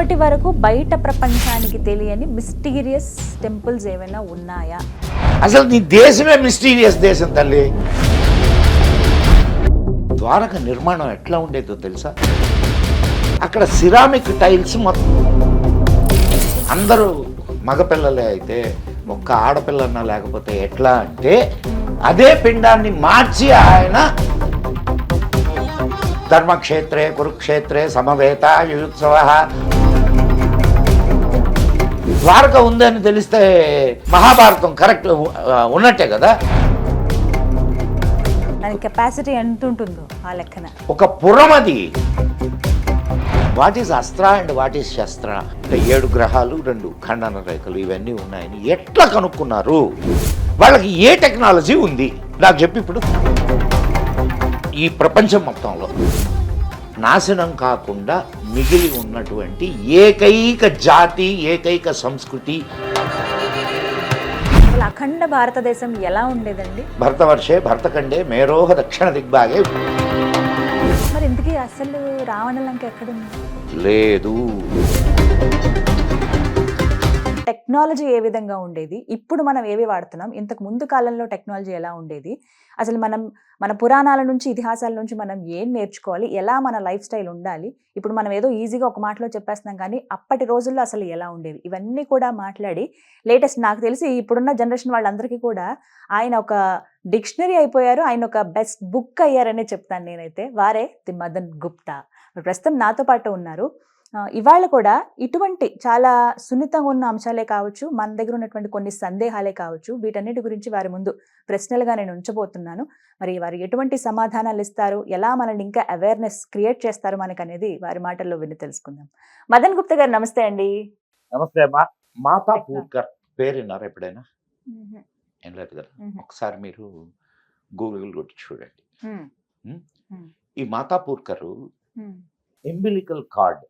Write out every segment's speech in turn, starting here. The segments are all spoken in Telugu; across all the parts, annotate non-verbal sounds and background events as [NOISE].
ఇప్పటి వరకు బయట ప్రపంచానికి తెలియని మిస్టీరియస్ టెంపుల్స్ ఏమైనా ఉన్నాయా? అసలు నీ దేశమే మిస్టీరియస్ దేశం తల్లి. ద్వారక నిర్మాణం ఎట్లా ఉండేదో తెలుసా? అక్కడ సిరామిక్ టైల్స్ మొత్తం. అందరూ మగపిల్లలే అయితే ఒక్క ఆడపిల్లన్నా లేకపోతే ఎట్లా అంటే అదే పిండాన్ని మార్చి ఆయన ధర్మక్షేత్రే కురుక్షేత్రే సమవేత యుత్సవ ద్వారక ఉందని తెలిస్తే మహాభారతం కరెక్ట్ ఉన్నట్టే కదా? దాని కెపాసిటీ ఎంత ఉంటుందో ఆ లెక్కన. ఒక పురం అది వాట్ ఈస్ అస్త్ర అండ్ వాట్ ఈస్ శస్త్ర ఏడు గ్రహాలు రెండు ఖండన రేఖలు ఇవన్నీ ఉన్నాయని ఎట్లా కనుక్కున్నారు? వాళ్ళకి ఏ టెక్నాలజీ ఉంది? నాకు చెప్పి ఇప్పుడు. ఈ ప్రపంచం మొత్తంలో. నాశనం కాకుండా మిగిలి ఉన్నటువంటి ఏకైక జాతి ఏకైక సంస్కృతి. అసలు అఖండ భారతదేశం ఎలా ఉండేదండి? భరతవర్షే భరతఖండే మేరోహ దక్షిణ దిగ్భాగే. మరి ఇంతకీ అసలు రావణ లంక ఎక్కడుంది? లేదు. టెక్నాలజీ ఏ విధంగా ఉండేది? ఇప్పుడు మనం ఏవి వాడుతున్నాం? ఇంతకు ముందు కాలంలో టెక్నాలజీ ఎలా ఉండేది? అసలు మనం మన పురాణాల నుంచి ఇతిహాసాల నుంచి మనం ఏం నేర్చుకోవాలి? ఎలా మన లైఫ్ స్టైల్ ఉండాలి? ఇప్పుడు మనం ఏదో ఈజీగా ఒక మాటలో చెప్పేస్తున్నాం కానీ అప్పటి రోజుల్లో అసలు ఎలా ఉండేది ఇవన్నీ కూడా మాట్లాడి లేటెస్ట్ నాకు తెలిసి ఇప్పుడున్న జనరేషన్ వాళ్ళందరికీ కూడా ఆయన ఒక డిక్షనరీ అయిపోయారు. ఆయన ఒక బెస్ట్ బుక్ అయ్యారనే చెప్తాను నేనైతే. వారే ది మదన్ గుప్తా. ప్రస్తుతం నాతో పాటు ఉన్నారు. ఇవాళ కూడా ఇటువంటి చాలా సున్నితంగా ఉన్న అంశాలే కావచ్చు మన దగ్గర ఉన్నటువంటి కొన్ని సందేహాలే కావచ్చు వీటన్నిటి గురించి వారి ముందు ప్రశ్నలుగా నేను ఉంచబోతున్నాను. మరి వారు ఎటువంటి సమాధానాలు ఇస్తారు? ఎలా మనల్ని ఇంకా అవేర్నెస్ క్రియేట్ చేస్తారు మనకు అనేది వారి మాటల్లో విని తెలుసుకుందాం. మదన్ గుప్తా గారు నమస్తే అండి. నమస్తే మాతా పూర్కర్ పేరు విన్నారా ఎప్పుడైనా? ఏం లేదు కదా. ఒకసారి మీరు గూగుల్ కొట్టి చూడండి. ఈ మాతా పూర్కర్. ఎంబిలికల్ కార్డ్.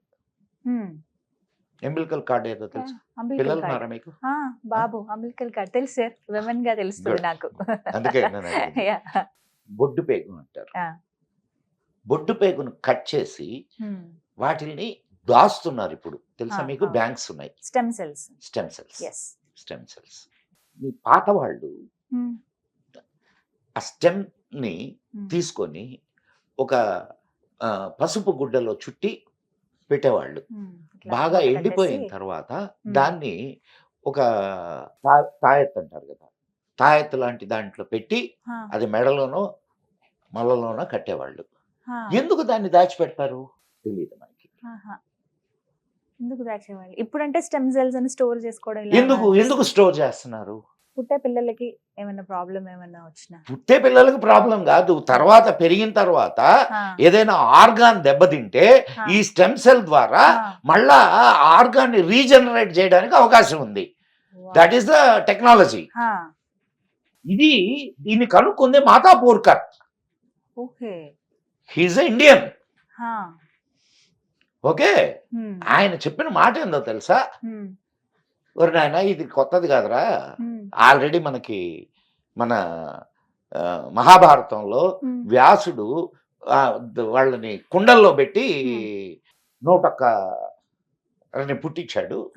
ఎంబిలికల్ కార్డ్ ఏదో తెలుసు. పిల్లలు. ఉన్నారా మీకు? బాబు అంబిలికల్ కార్డ్. తెలుసు సార్. విమెన్గా తెలుస్తుంది. నాకు. అందుకే. [LAUGHS] బొడ్డు పేగు అంటారు. బొడ్డు పేగును కట్ చేసి. వాటిని దాస్తున్నారు ఇప్పుడు. తెలుసా మీకు. బ్యాంక్స్ ఉన్నాయి. Stem cells. Stem cells. Stem cells. మీ పాత వాళ్ళు ఆ స్టెమ్ని తీసుకొని ఒక పసుపు గుడ్డలో చుట్టి పెట్టేవాళ్ళు. బాగా ఎండిపోయిన తర్వాత దాన్ని ఒక తా- తాయెత్తు అంటారు కదా! తాయెత్తు లాంటి దాంట్లో పెట్టి అది మెడలోనో మళ్ళలోనో కట్టేవాళ్ళు. ఎందుకు దాన్ని దాచిపెడతారు? తెలియదు మనకి. ఎందుకు దాచేవాళ్ళు? ఇప్పుడంటే స్టెమ్ సెల్స్ అని స్టోర్ చేసుకోవడం ఎందుకు? ఎందుకు స్టోర్ చేస్తున్నారు? పుట్టే పిల్లలకి ఏమైనా ప్రాబ్లం ఏమైనా వచ్చినా? పుట్టే పిల్లలకు ప్రాబ్లం కాదు. తర్వాత పెరిగిన తర్వాత ఏదైనా ఆర్గాన్ దెబ్బతింటే. ఈ స్టెమ్ సెల్ ద్వారా మళ్ళా ఆర్గాన్ని రీజనరేట్ చేయడానికి అవకాశం ఉంది. దట్ ఈస్ ద టెక్నాలజీ ఇది దీన్ని కనుక్కుంది మాతా పూర్కర్. ఓకే. He's Indian okay? ఆయన చెప్పిన మాట ఏందో తెలుసా? ఒరి నాయన ఇది కొత్తది కాదురా. ఆల్రెడీ మనకి మన మహాభారతంలో వ్యాసుడు వాళ్ళని కుండల్లో పెట్టి నూటొక్క పుట్టించాడు.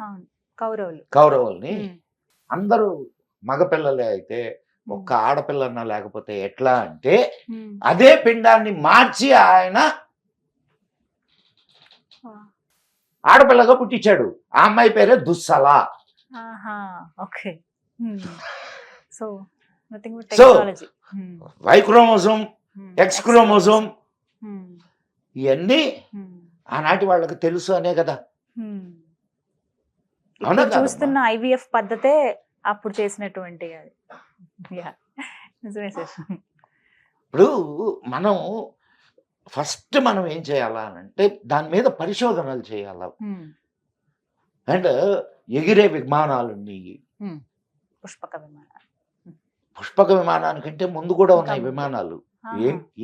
కౌరవులు. కౌరవుల్ని. అందరూ మగపిల్లలే అయితే ఒక్క ఆడపిల్లన్నా లేకపోతే ఎట్లా అంటే. అదే పిండాన్ని మార్చి ఆయన ఆడపిల్లగా పుట్టించాడు. ఆ అమ్మాయి పేరే దుస్సల. ఆహా okay. [SIGHS] So nothing but technology. Y chromosome X chromosome ఇవన్నీ ఆనాటి వాళ్ళకి తెలుసు అనే కదా. అవునా? చూస్తున్న ఐవీఎఫ్ పద్ధతే అప్పుడు చేసినటువంటి అది. Yeah. నిజమే సార్. ఇప్పుడు మనం ఫస్ట్ మనం ఏం చేయాలా అని అంటే దాని మీద పరిశోధనలు చేయాలా. అండ్ ఎగిరే విమానాలు ఉన్నాయి పుష్పక విమానం పుష్పక విమానానికంటే ముందు కూడా ఉన్నాయి. విమానాలు.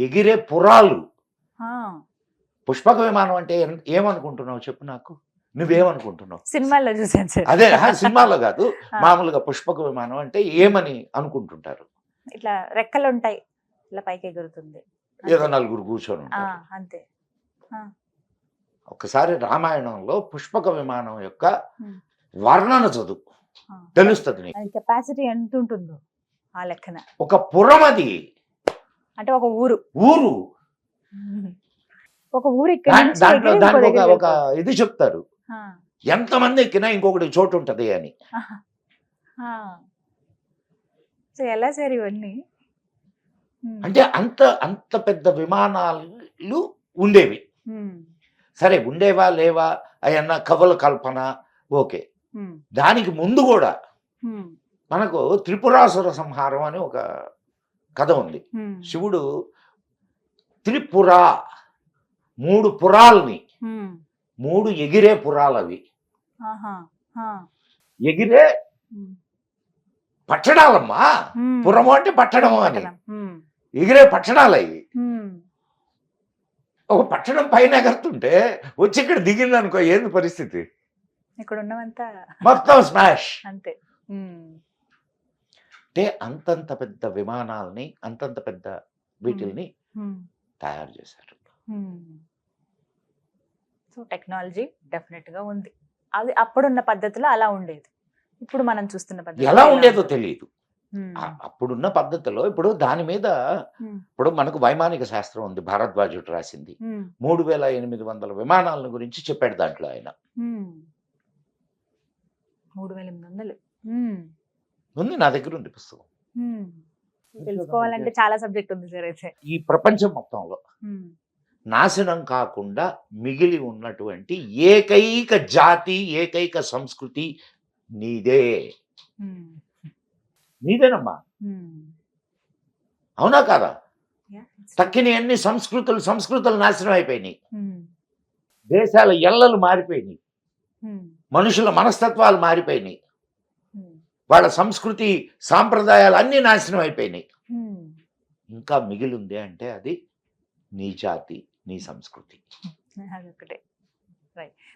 ఎగిరే పురాలు. పుష్పక విమానం అంటే ఏమనుకుంటున్నావు చెప్పు నాకు? నువ్వేమనుకుంటున్నావు? సినిమాల్లో చూసాను సార్. అదే సినిమాలో కాదు. మామూలుగా పుష్పక విమానం అంటే ఏమని అనుకుంటుంటారు? ఇట్లా రెక్కలు ఉంటాయి ఇట్లా పైకి ఎగురుతుంది. ఏదో నలుగురు కూర్చొని అంతే. ఒకసారి రామాయణంలో పుష్పక విమానం యొక్క. వర్ణన చదువు. తెలుస్తుంది కెపాసిటీ ఎంత ఉంటుందో ఆ లెక్కన. ఒక పురం అది అంటే ఒక ఊరు. ఊరు. ఒక ఊరు దాంట్లో దానికి ఒక ఇది చెప్తారు. ఎంతమంది ఎక్కినా ఇంకొకటి చోటు ఉంటది అని. సో ఎలా సార్ ఇవన్నీ? అంటే అంత అంత పెద్ద విమానాలు ఉండేవి. సరే ఉండేవా లేవా అయన్న కవుల కల్పన ఓకే. దానికి ముందు కూడా మనకు త్రిపురాసుర సంహారం అని ఒక కథ ఉంది. శివుడు త్రిపుర మూడు పురాల్ని మూడు ఎగిరే పురాలు అవి ఎగిరే ఉమ్. పురము అంటే పట్టణము అని. ఎగిరే పట్టణాలు అవి ఒక పట్టణం పైన ఎగరుతుంటే వచ్చి ఇక్కడ దిగింది అనుకో ఏంది పరిస్థితి? ఇక్కడ ఉన్నవంతా మొత్తం స్మాష్ అంతే. అంటే అంతంత పెద్ద విమానాల్ని అంతంత పెద్ద వీటిల్ని తయారు చేశారు. సో టెక్నాలజీ డెఫినెట్గా ఉంది. అది అప్పుడున్న పద్ధతిలో అలా ఉండేది. ఇప్పుడు మనం చూస్తున్న పద్ధతి ఎలా ఉండేదో తెలియదు అప్పుడున్న పద్ధతిలో ఇప్పుడు దాని మీద ఇప్పుడు మనకు వైమానిక శాస్త్రం ఉంది. భారద్వాజుడు రాసింది. మూడు వేల ఎనిమిది వందల విమానాలను గురించి చెప్పాడు దాంట్లో ఆయన. మూడు వేల ఎనిమిది వందలు ఉంది నా దగ్గర ఉంది పుస్తకం. తెలుసుకోవాలంటే చాలా సబ్జెక్ట్ ఉంది సార్ అయితే. ఈ ప్రపంచం మొత్తంలో నాశనం కాకుండా మిగిలి ఉన్నటువంటి ఏకైక జాతి ఏకైక సంస్కృతి నీదే. నీదేనమ్మా. అవునా కాదా? తక్కిన అన్ని సంస్కృతులు సంస్కృతులు నాశనం అయిపోయినాయి. దేశాల ఎల్లలు మారిపోయినాయి. మనుషుల మనస్తత్వాలు మారిపోయినాయి. వాళ్ళ సంస్కృతి సాంప్రదాయాలు అన్నీ నాశనం అయిపోయినాయి. ఇంకా మిగిలింది అంటే అది నీ జాతి నీ సంస్కృతి. [LAUGHS]